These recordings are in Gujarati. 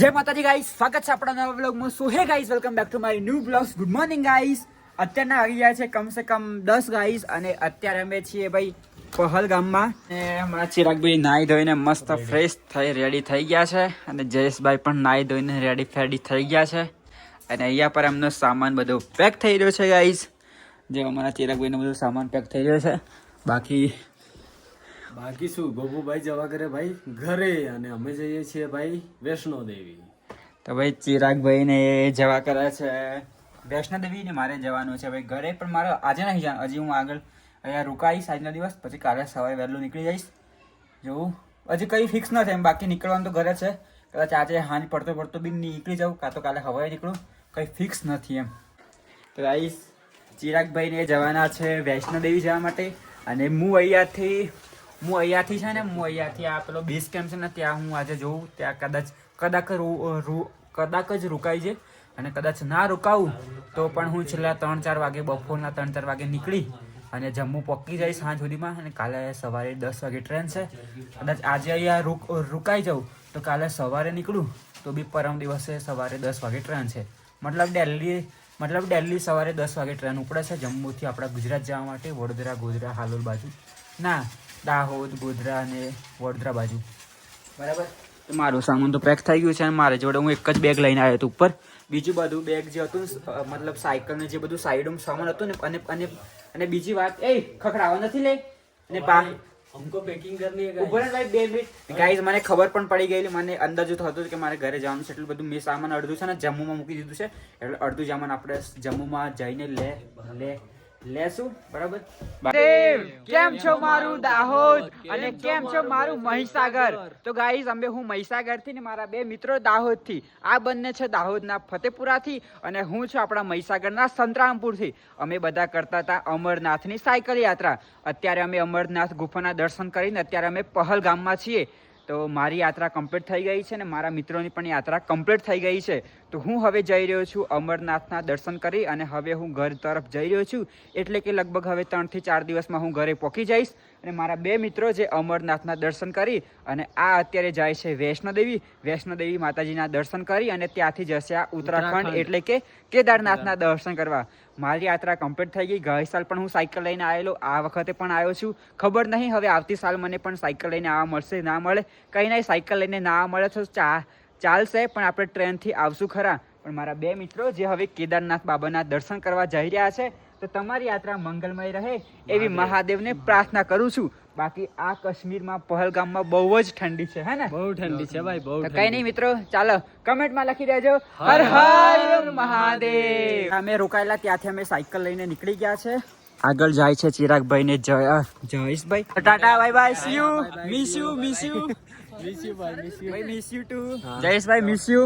જય માતાજી ગાઈસ સ્વાગત છે આપણા નવા બ્લોગમાં so hey guys welcome back to my new blogs good morning guys અત્યારના આવી ગયા છે કમસે કમ દસ ગાઈસ અને અત્યારે અમે છીએ ભાઈ પહલગામમાં. અને હમણાં ચિરાગભાઈ નાહી ધોઈને મસ્ત ફ્રેશ થઈ રેડી થઈ ગયા છે. અને જયેશભાઈ પણ નાહી ધોઈને રેડી ફેડી થઈ ગયા છે. અને અહીંયા પર એમનો સામાન બધો પેક થઈ રહ્યો છે ગાઈસ જે અમારા ચિરાગભાઈનો બધો સામાન પેક થઈ રહ્યો છે. બાકી બાકી શું, ગોપુભાઈ જવા કરે ભાઈ? ઘરે અને અમે જઈએ છીએ ભાઈ વૈષ્ણો દેવી તો ભાઈ ચિરાગભાઈને જવા કરે છે. વૈષ્ણોદેવી ને મારે જવાનું છે ભાઈ ઘરે, પણ મારે આજે નહીં જવાનું. હજી હું આગળ અહીંયા રોકાઈશ આજના દિવસ, પછી કાલે સવારે વહેલું નીકળી જઈશ. જોવું. હજી કંઈ ફિક્સ નથી એમ બાકી નીકળવાનું તો ઘરે છે. કદાચ આજે હાંજ પડતો પડતો બી નીકળી જાઉં, કાં તો કાલે હવાએ નીકળું. કંઈ ફિક્સ નથી એમ. તો ગાઈસ ચિરાગભાઈને જવાના છે વૈષ્ણોદેવી જવા માટે. અને હું અહીંયાથી હું અહીંયાથી છે ને, હું અહીંયાથી આ પેલો બેઝ કેમ્પ છે ને, ત્યાં હું આજે જોઉં, ત્યાં કદાચ કદાચ કદાચ જ રોકાઈ છે અને કદાચ ના રોકાવું, તો પણ હું છેલ્લા ત્રણ ચાર વાગે, બપોરના ત્રણ ચાર વાગે નીકળી અને જમ્મુ પકી જઈશ સાંજ સુધીમાં અને કાલે સવારે દસ વાગે ટ્રેન છે. કદાચ આજે અહીંયા રૂક, રોકાઈ જાઉં, તો કાલે સવારે નીકળું, તો બી પરમ દિવસે સવારે દસ વાગે ટ્રેન છે. મતલબ દિલ્હી મતલબ દિલ્હી સવારે દસ વાગે ટ્રેન ઉપડે છે, જમ્મુથી આપણા ગુજરાત જવા માટે, વડોદરા, ગોધરા, હાલોલ બાજુ. ના દાહોદ ગોધરા અને વડોદરા બાજુ. બરાબર? તો મારું સામાન તો પેક થઈ ગયું છે અને મારે જોડે હું એક જ બેગ લઈને આવ્યો હતો ઉપર. બીજું બધું બેગ જે હતું મતલબ સાયકલ ને જે બધું સાઈડમાં સામાન હતું ને અને અને અને બીજી વાત એ ખખડાવા નથી લે અને પા હમકો પેકિંગ કરની है ઊભો ભાઈ બે મિનિટ. ગાઈઝ મને ખબર પણ પડી ગયેલી મને અંદર જો થતું કે મારે ઘરે જવાનું છે એટલું બધું મેં સામાન અડધું છે ને જમ્મુમાં મૂકી દીધું છે. એટલે અડધું સામાન આપણે જમ્મુમાં જઈને લે લે. લેશું બરાબર? કેમ છો મારું દાહોદ? અને કેમ છો મારું મહીસાગર? તો ગાઈઝ અમે હું મહીસાગરથી ને મારા બે મિત્રો દાહોદથી આ બંને છે દાહોદના ફતેપુરાથી અને હું છું આપણા મહીસાગરના સંતરામપુરથી. અમે બધા કરતા હતા અમરનાથની સાયકલ યાત્રા. અત્યારે અમે અમરનાથ ગુફાના દર્શન કરીને અત્યારે અમે પહલગામમાં છીએ. તો મારી યાત્રા કમ્પ્લીટ થઈ ગઈ છે ને મારા મિત્રોની પણ યાત્રા કમ્પ્લીટ થઈ ગઈ છે. તો હું હવે જઈ રહ્યો છું અમરનાથના દર્શન કરી અને હવે હું ઘર તરફ જઈ રહ્યો છું. એટલે કે લગભગ હવે ત્રણથી ચાર દિવસમાં હું ઘરે પહોંચી જઈશ અને મારા બે મિત્રો જે અમરનાથના દર્શન કરી અને આ અત્યારે જાય છે વૈષ્ણોદેવી. વૈષ્ણોદેવી માતાજીના દર્શન કરી અને ત્યાંથી જશે આ ઉત્તરાખંડ એટલે કે કેદારનાથના દર્શન કરવા. મારી યાત્રા કમ્પ્લીટ થઈ ગઈ. ગઈ સાલ પણ હું સાયકલ લઈને આવેલો. આ વખતે પણ આવ્યો છું. ખબર નહીં હવે આવતી સાલ મને પણ સાયકલ લઈને આવવા મળશે ના મળે. કંઈ નહીં સાયકલ લઈને ના મળે તો ચા ચાલશે પણ આપણે ટ્રેનથી આવશું ખરા. પણ મારા બે મિત્રો જે હવે કેદારનાથ બાબાના દર્શન કરવા જઈ રહ્યા છે તો તમારી યાત્રા મંગલમય રહે એવી મહાદેવને પ્રાર્થના કરું છું. બાકી આ કાશ્મીરમાં પહલગામમાં બહુ જ ઠંડી છે હે ને? બહુ ઠંડી છે ભાઈ બહુ કઈ નહીં મિત્રો ચાલો કમેન્ટમાં લખી દેજો. હર હર મહાદેવ. અમે રોકાયેલા ત્યાંથી અમે સાયકલ લઈને નીકળી ગયા છે. આગળ જાય છે ચિરાગભાઈ ને જય Jayeshbhai. Tata bye bye see you miss you miss you miss you ભાઈ મિસ યુ ભાઈ miss you too Jayeshbhai miss you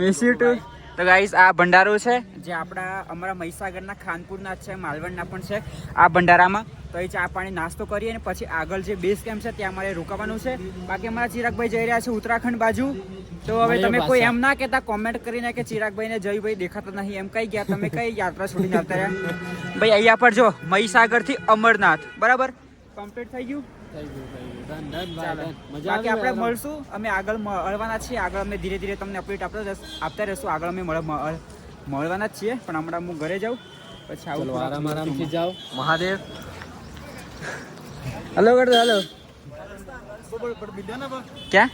miss you too તો ગાઈસ આ ભંડારો છે જે આપણા અમારા મહીસાગરના ખાનપુરના છે માલવણના પણ છે આ ભંડારામાં. તો એ ચા પાણી નાસ્તો કરીએ અને પછી આગળ જે બેઝ કેમ્પ છે ત્યાં અમારે રોકાવાનું છે. બાકી અમારા ચિરાગભાઈ જઈ રહ્યા છે ઉત્તરાખંડ બાજુ. તો હવે તમે કોઈ એમ ના કહેતા કોમેન્ટ કરીને કે ચિરાગભાઈ ને જયભાઈ દેખાતા નહીં. એમ કઈ ગયા તમે કઈ યાત્રા છોડીને આવતા રહ્યા? ભાઈ અહીંયા પર જો મહીસાગરથી અમરનાથ. બરાબર? કમ્પ્લીટ થઈ ગયું? બાકી આપણે મળશું. અમે આગળ મળવાના છીએ. આગળ અમે ધીરે ધીરે તમને અપડેટ આપતા રહેશ- આપતા રહેશું. આગળ અમે મળ- મળ- મળવાના જ છીએ. પણ હમણાં હું ઘરે જાઉં. પછી આવું આરામ આરામથી જાઓ. મહાદેવ. હલો કરતો હલો ક્યાં?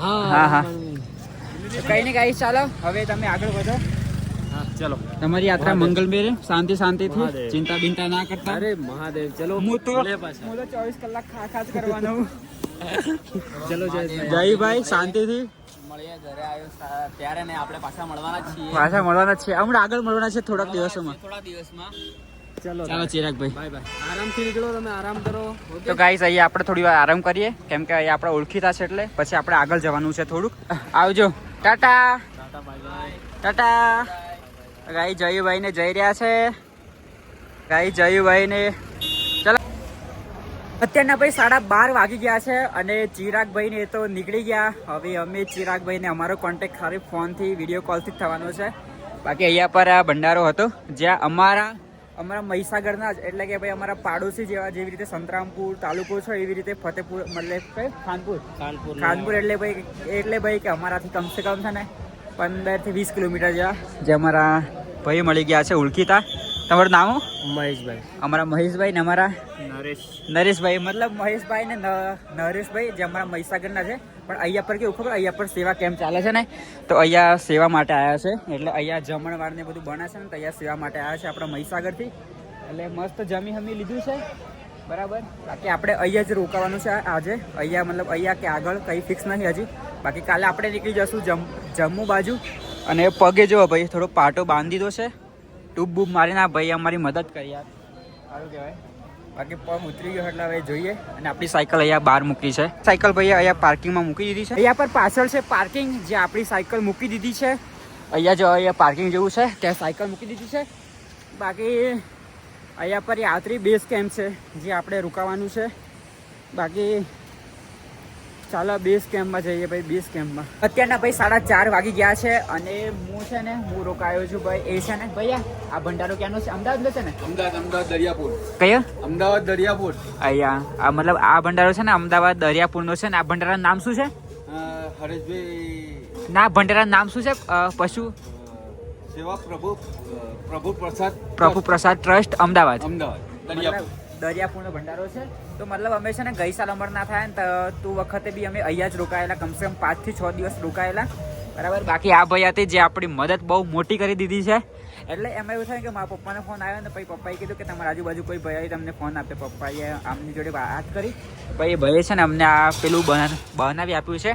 હા હા, હા. કઈ ને કઈ ચાલો. હવે તમે આગળ વધો. ચલો. તમારી યાત્રા મંગલમય રહે શાંતિ શાંતિથી મહાદેવ. ચિંતા બિંતા ના કરતા. અરે મહાદેવ ચલો. હું તો. હું તો ચોવીસ કલાક ખા ખા કરવાનો ચલો જયભાઈ ને આપણે પાછા મળવાના છીએ. પાછા મળવાના જ છે હમણાં આગળ મળવાના છે થોડાક દિવસોમાં. થોડા દિવસમાં. ચલો ચાલો ચિરાગભાઈ બાય બાય આરામથી નીકળો તમે આરામ કરો. તો ગાઈસ અહીંયા આપણે થોડી વાર આરામ કરીએ કેમ કે અહીંયા આપણે ઓળખીતા છે એટલે. પછી આપણે આગળ જવાનું છે થોડુંક. આવજો. Tata. Tata bye bye tata. Guy Jayubhai ને જઈ રહ્યા છે. ગાઈ જયુભાઈ ને ચલો. અત્યારના ભાઈ સાડા બાર વાગી ગયા છે અને ચિરાગભાઈ ને તો નીકળી ગયા. હવે અમે ચિરાગભાઈ ને અમારો કોન્ટેક ખાલી ફોનથી વીડિયો કોલથી જ થવાનો છે. બાકી અહીંયા પર આ ભંડારો હતો જ્યાં અમારા અમારા મહીસાગરના જ એટલે કે ભાઈ અમારા પાડોશી જેવા જેવી રીતે સંતરામપુર તાલુકો છે એવી રીતે ફતેપુર મતલબ ખાનપુર? કાનપુર ખાનપુર એટલે ભાઈ એટલે ભાઈ કે અમારાથી કમસે કમ છે ને પંદરથી વીસ કિલોમીટર જેવા જે અમારા ભાઈ મળી ગયા છે ઓળખીતા તમારું નામ મહેશભાઈ. અમારા મહેશભાઈ ને અમારા નરેશ. નરેશભાઈ મતલબ મહેશભાઈ ને નરેશભાઈ જે અમારા મહીસાગરના છે. પણ અહીંયા પર કેવું ખબર? અહીંયા પર સેવા કેમ્પ ચાલે છે ને? તો અહીંયા સેવા માટે આવ્યા છે. એટલે અહીંયા જમણવાર ને બધું બને ને તો અહીંયા સેવા માટે આવ્યા છે આપણા મહીસાગરથી. એટલે મસ્ત જમી હમી લીધું છે. બરાબર? બાકી આપણે અહીંયા જ રોકાવાનું છે આજે. અહીંયા મતલબ અહીંયા કે આગળ કંઈ ફિક્સ નથી હજી. બાકી કાલે આપણે નીકળી જશું જમ જમ્મુ બાજુ. અને પગે જો ભાઈ, થોડો પાટો બાંધી દીધો છે. ટૂબ બૂબ મારીને આ ભાઈ અમારી મદદ કરી યાર. સારું કહેવાય. બાકી પગ ઉતરી ગયો એટલે હવે જોઈએ. અને આપણી સાયકલ અહીંયા બહાર મૂકી છે. સાયકલ ભાઈ અહીંયા પાર્કિંગમાં મૂકી દીધી છે. અહીંયા પર પાછળ છે પાર્કિંગ, જે આપણી સાયકલ મૂકી દીધી છે. અહીંયા જો અહીંયા પાર્કિંગ જેવું છે, ત્યાં સાયકલ મૂકી દીધી છે. બાકી અહીંયા પર યાત્રી બેઝ કેમ્પ છે, જે આપણે રોકાવાનું છે. બાકી ચાલો બેઝ કેમ્પમાં જઈએ ભાઈ બેઝ કેમ્પમાં અત્યારના ભાઈ સાડા ચાર વાગી ગયા છે અને હું છે ને હું રોકાયો છું ભાઈ. એ છે ને ભૈયા આ ભંડારો ક્યાંનો છે? અમદાવાદનો છે ને? અમદાવાદ અમદાવાદ દરિયાપુર. કયો? અમદાવાદ દરિયાપુર. અહીંયા આ મતલબ આ ભંડારો છે ને અમદાવાદ દરિયાપુરનો છે ને આ ભંડારાનું નામ શું છે? હરેશભાઈ ના ભંડારાનું નામ શું છે? પશુ? સેવા પ્રભુ પ્રભુ પ્રસાદ પ્રભુ પ્રસાદ ટ્રસ્ટ અમદાવાદ. અમદાવાદ મતલબ દરિયાપુરનો ભંડારો છે. તો મતલબ અમે છે ને ગઈ સાલ અમરનાથ થાય ને તો વખતે બી અમે અહીંયા જ રોકાયેલા કમસે કમ પાંચથી છ દિવસ રોકાયેલા. બરાબર? બાકી આ ભાઈ હતી જે આપણી મદદ બહુ મોટી કરી દીધી છે. એટલે એમાં એવું થાય કે મારા પપ્પાનો ફોન આવ્યો ને પછી પપ્પાએ કીધું કે તમારા આજુબાજુ કોઈ ભાઈ તમને ફોન આપે. પપ્પાએ આમની જોડે વાત કરી. પછી એ ભાઈએ છે ને અમને આ પેલું બના- બનાવી આપ્યું છે.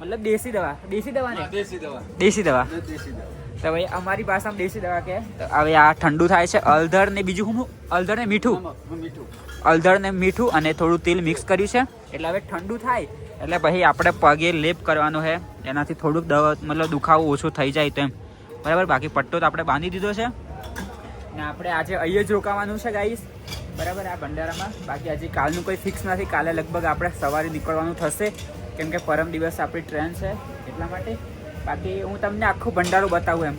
મતલબ દેશી દવા. દેશી દવા ને? દેશી દવા. દેશી દવા. દેશી દવા. તો ભાઈ અમારી ભાષામાં દેશી દવા કે? હવે આ ઠંડુ થાય છે. અલધર ને બીજું શું અલધર ને મીઠું? મીઠું. અલધર ને મીઠું અને થોડું તેલ મિક્સ કર્યું છે. એટલે હવે ઠંડુ થાય. એટલે પછી આપણે પગે લેપ કરવાનો છે. એનાથી થોડુંક દવા મતલબ દુખાવો ઓછો થઈ જાય તો એમ. બરાબર? બાકી પટ્ટો તો આપણે બાંધી દીધો છે. ને આપણે આજે અહીંયા જ રોકાવાનું છે ગાઈસ બરાબર? આ ભંડારામાં બાકી હજી કાલનું કોઈ ફિક્સ નથી. કાલે લગભગ આપણે સવારે નીકળવાનું થશે. કેમ કે પરમ દિવસ આપણી ટ્રેન છે. એટલા માટે બાકી હું તમને આખો ભંડારો બતાવું એમ.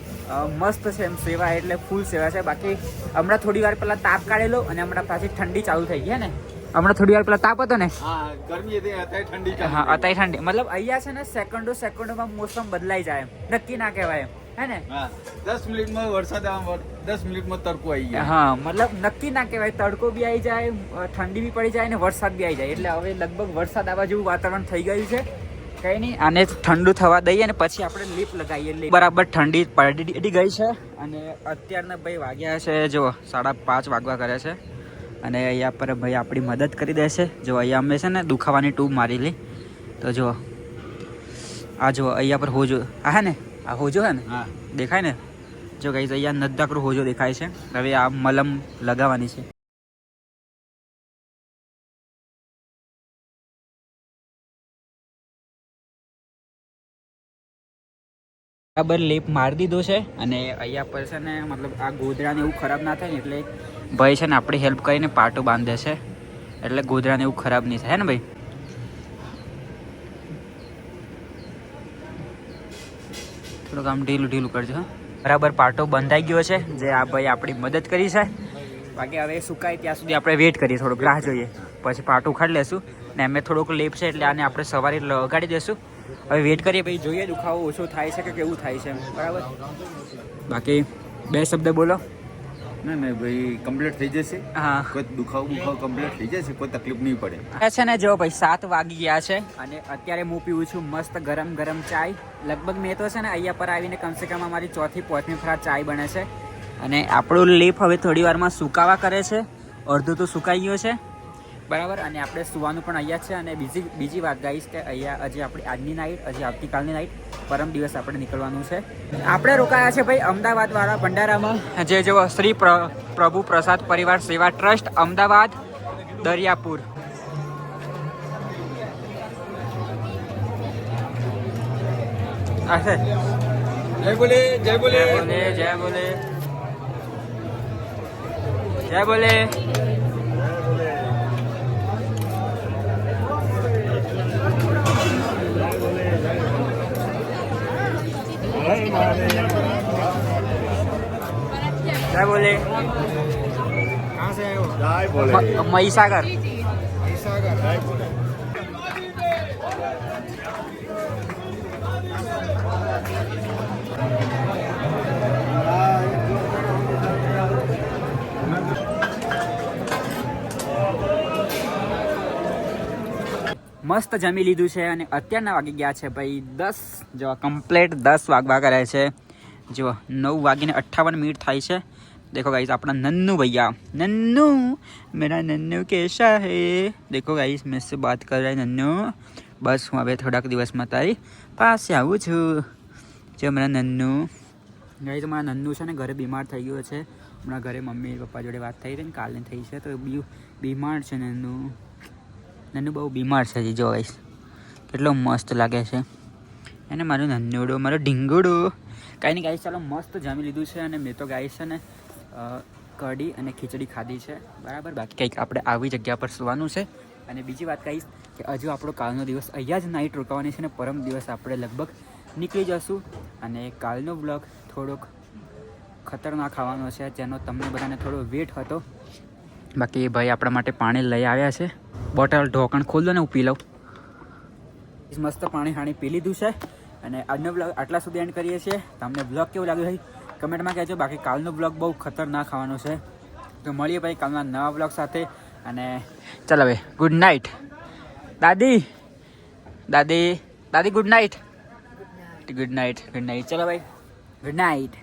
મસ્ત છે એમ સેવા એટલે ફૂલ સેવા છે. બાકી હમણાં થોડી વાર પહેલાં તાપ કાઢેલો અને હમણાં પાછી ઠંડી ચાલુ થઈ ગઈ ને? હમણાં થોડી વાર પહેલાં તાપ હતો ને? ગરમી હતી અત્યારે ઠંડી હા અત્યારે ઠંડી. મતલબ અહીંયા છે ને સેકન્ડો સેકન્ડોમાં મોસમ બદલાઈ જાય એમ. નક્કી ના કહેવાય એમ. હે ને? હા દસ મિનિટમાં વરસાદ દસ મિનિટમાં તડકો આવી જાય હા મતલબ નક્કી ના કહેવાય. તડકો બી આવી જાય ઠંડી બી પડી જાય ને વરસાદ બી આવી જાય. એટલે હવે લગભગ વરસાદ આવવા જેવું વાતાવરણ થઈ ગયું છે. કઈ નહીં આને ઠંડુ થવા દઈએ ને પછી આપણે લીપ લગાવીએ. બરાબર ઠંડી પડી ગઈ છે અને અત્યારના ભાઈ વાગ્યા છે જો સાડા પાંચ વાગવા કરે છે. અને અહીંયા પર ભાઈ આપણી મદદ કરી દેશે જો અહીંયા અમે છે ને દુખાવાની ટ્યુબ મારી લી. તો જો આ જો અહીંયા પર હોજો આ હે ને? આ હોજો હે ને? હા. દેખાય ને? જો કઈ અહીંયા નદ્દાકડું હોજો દેખાય છે. હવે આ મલમ લગાવવાની છે. બરાબર લેપ મારી દીધો છે અને અહીંયા પર છે ને મતલબ આ ગોદડાને એવું ખરાબ ના થાય ને એટલે ભાઈ છે ને આપણી હેલ્પ કરીને પાટો બાંધે છે. એટલે ગોદડાને એવું ખરાબ નહીં થાય. ને ભાઈ? થોડુંક આમ ઢીલું ઢીલું કરજો બરાબર પાટો બંધાઈ ગયો છે, જે આ ભાઈ આપણી મદદ કરી છે. બાકી હવે સુકાય ત્યાં સુધી આપણે વેઇટ કરીએ, થોડુંક રાહ જોઈએ. પછી પાટું ઉખાડી લેશું ને અમે થોડુંક લેપ છે એટલે આને આપણે સવારે લગાડી દેશું. હવે વેટ કરીએ પછી જોઈએ દુખાવો ઓછો થાય છે કે કેવું થાય છે બરાબર? બાકી બે શબ્દ બોલો. ના ના ભાઈ કમ્પ્લીટ થઈ જશે. હા. કોઈ દુખાવ બુખાવો કમ્પ્લીટ થઈ જશે કોઈ તકલીફ નહીં પડે. છે ને જો ભાઈ સાત વાગી ગયા છે અને અત્યારે હું પીવું છું મસ્ત ગરમ ગરમ ચાય. લગભગ મેં તો છે ને અહીંયા પર આવીને કમસે કમ અમારી ચોથી પાંચમી ફરા ચાય બને છે. અને આપણું લીફ હવે થોડી વારમાં સુકાવા કરે છે. અડધું તો સુકાઈ ગયો છે. બરાબર? અને આપણે સુવાનું પણ અહીંયા છે અને બીજી બીજી વાત ગાઈશ કે અહીંયા હજી આપણી આજની નાઇટ હજી આવતીકાલની નાઇટ પરમ દિવસ આપણે નીકળવાનું છે. આપણે રોકાયા છે ભાઈ અમદાવાદ વાળા ભંડારામાં. જે જેવો શ્રી પ્ર- પ્રભુ પ્રસાદ પરિવાર સેવા ટ્રસ્ટ અમદાવાદ દરિયાપુર. જય બોલે. જય બોલે જય બોલે. જય બોલે. क्या बोले कहाँ से आए हो महीसागर महीसागर મસ્ત જમી લીધું છે અને અત્યારના વાગી ગયા છે ભાઈ દસ. જો કમ્પ્લેટ દસ વાગવા કરે છે. જો નવ વાગીને અઠ્ઠાવન મિનિટ થાય છે. દેખો ગાઈસ આપણા નન્નુ ભૈયા. નન્નુ, મેરા નન્નુ કેસા હે? દેખો ગાઈસ મેં સે વાત કર નન્નુ? બસ, હું હવે થોડાક દિવસમાં તારી પાસે આવું છું. જો, મારા નન્નુ. ગાઈસ મારા નન્નુ છે ને ઘરે બીમાર થઈ ગયો છે. હમણાં ઘરે મમ્મી પપ્પા જોડે વાત થઈ હતી ને, કાલની થઈ છે તો બીમાર છે નન્નુ. નન્નુ બહુ બીમાર છે હજી જો ગાઈસ કેટલો મસ્ત લાગે છે. અને મારું નન્નુડો મારો ઢીંગુડો. કાંઈ નહીં ગાઈશ ચાલો મસ્ત જમી લીધું છે અને મેં તો ગાઈશ છે ને કઢી અને ખીચડી ખાધી છે. બરાબર, બાકી કંઈક આપણે આવી જગ્યા પર સુવાનું છે. અને બીજી વાત કહીશ કે હજુ આપણો કાલનો દિવસ અહીંયા જ નાઇટ રોકાવાની છે ને, પરમ દિવસ આપણે લગભગ નીકળી જશું. અને કાલનો બ્લોગ થોડોક ખતરનાક ખાવાનો છે, જેનો તમને બધાને થોડો વેટ હતો. બાકી ભાઈ આપણા માટે પાણી લઈ આવ્યા છે. બોટલ ઢોકણ ખોલ દો ને હું પી લઉં. મસ્ત પાણી હાણી પી લીધું છે અને આજનો બ્લોગ આટલા સુધી એન્ડ કરીએ છીએ. તમને બ્લોગ કેવું લાગ્યું ભાઈ કમેન્ટમાં કહેજો. બાકી કાલનો બ્લોગ બહુ ખતરનાક ખાવાનો છે. તો મળીએ ભાઈ કાલના નવા બ્લોગ સાથે અને ચાલો હવે ગુડ નાઇટ દાદી દાદી દાદી good night good night good night ચલો ભાઈ ગુડ નાઇટ